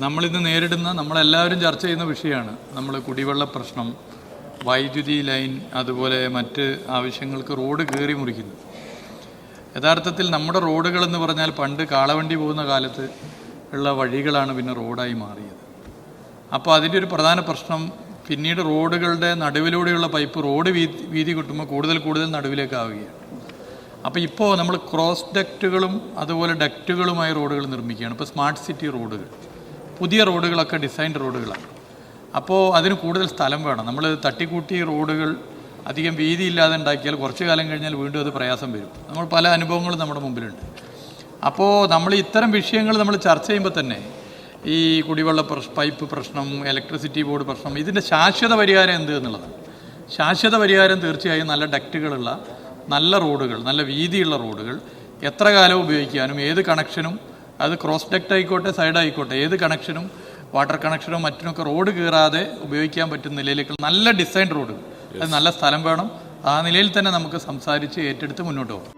നമ്മളിന്ന് നേരിടുന്ന നമ്മളെല്ലാവരും ചർച്ച ചെയ്യുന്ന വിഷയമാണ്. നമ്മൾ കുടിവെള്ള പ്രശ്നം വൈദ്യുതി ലൈൻ അതുപോലെ മറ്റ് ആവശ്യങ്ങൾക്ക് റോഡ് കയറി മുറിക്കുന്നു. യഥാർത്ഥത്തിൽ നമ്മുടെ റോഡുകൾ എന്ന് പറഞ്ഞാൽ പണ്ട് കാളവണ്ടി പോകുന്ന കാലത്ത് ഉള്ള വഴികളാണ് പിന്നെ റോഡായി മാറിയത്. അപ്പോൾ അതിന്റെ ഒരു പ്രധാന പ്രശ്നം പിന്നീട് റോഡുകളുടെ നടുവിലൂടെയുള്ള പൈപ്പ് റോഡ് വീതി വീതി കിട്ടുമ്പോൾ കൂടുതൽ കൂടുതൽ നടുവിലേക്കാവുകയാണ് അപ്പോൾ ഇപ്പോൾ നമ്മൾ ക്രോസ് ഡക്റ്റുകളും അതുപോലെ ഡക്റ്റുകളുമായി റോഡുകൾ നിർമ്മിക്കുകയാണ്. ഇപ്പോൾ സ്മാർട്ട് സിറ്റി റോഡുകൾ. പുതിയ റോഡുകളൊക്കെ ഡിസൈൻഡ് റോഡുകളാണ്. അപ്പോൾ അതിന് കൂടുതൽ സ്ഥലം വേണം. നമ്മൾ തട്ടിക്കൂട്ടി റോഡുകൾ അധികം വീതി ഇല്ലാതെ ഉണ്ടാക്കിയാൽ കുറച്ച് കാലം കഴിഞ്ഞാൽ വീണ്ടും അത് പ്രയാസം വരും. നമ്മൾ പല അനുഭവങ്ങളും നമ്മുടെ മുമ്പിലുണ്ട്. അപ്പോൾ നമ്മൾ ഇത്തരം വിഷയങ്ങൾ നമ്മൾ ചർച്ച ചെയ്യുമ്പോൾ തന്നെ ഈ കുടിവെള്ള പ്രശ് പൈപ്പ് പ്രശ്നം ഇലക്ട്രിസിറ്റി ബോർഡ് പ്രശ്നം ഇതിന്റെ ശാശ്വത പരിഹാരം എന്ത് എന്നുള്ളതാണ്. ശാശ്വത പരിഹാരം തീർച്ചയായും നല്ല ഡക്റ്റുകളുള്ള നല്ല റോഡുകൾ നല്ല വീതിയുള്ള റോഡുകൾ എത്ര കാലം ഉപയോഗിക്കാനും ഏത് കണക്ഷനും അത് ക്രോസ് ഡെക്റ്റ് ആയിക്കോട്ടെ സൈഡ് ആയിക്കോട്ടെ. ഏത് കണക്ഷനും വാട്ടർ കണക്ഷനോ മറ്റിനൊക്കെ റോഡ് കയറാതെ ഉപയോഗിക്കാൻ പറ്റുന്ന നിലയിലേക്ക് നല്ല ഡിസൈൻ റോഡ് അത് നല്ല സ്ഥലം വേണം. ആ നിലയിൽ തന്നെ നമുക്ക് സംസാരിച്ച് ഏറ്റെടുത്ത് മുന്നോട്ട് പോകാം.